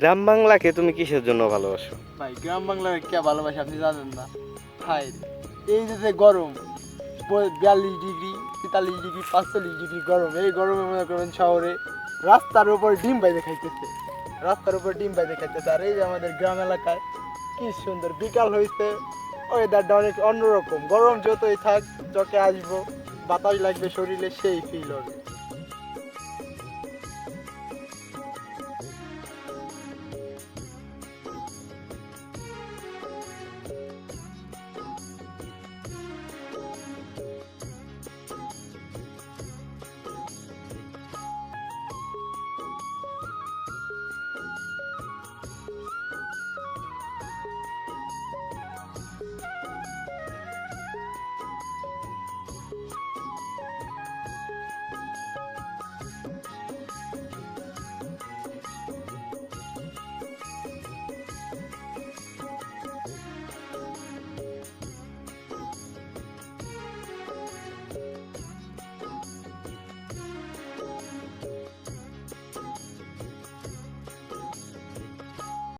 গ্রাম বাংলাকে তুমি কিসের জন্য ভালোবাসো? ভাই, গ্রাম বাংলার কে ভালোবাসে আপনি জানেন না? ভাই, এই যে যে গরম বিয়াল্লিশ ডিগ্রি, তেতাল্লিশ ডিগ্রি, পাঁচচল্লিশ ডিগ্রি গরম, এই গরমে মনে করবেন শহরে রাস্তার উপর ডিম বাইরে খাইতেছে। রাস্তার উপর ডিম বাইরে খাইতেছে। আর এই যে আমাদের গ্রাম এলাকায়, কি সুন্দর, বিকাল হয়েছে ওয়েদারটা অনেক অন্যরকম। গরম যতই থাক চকে আসব, বাতাস লাগবে, শরীরে সেই ফিল হবে।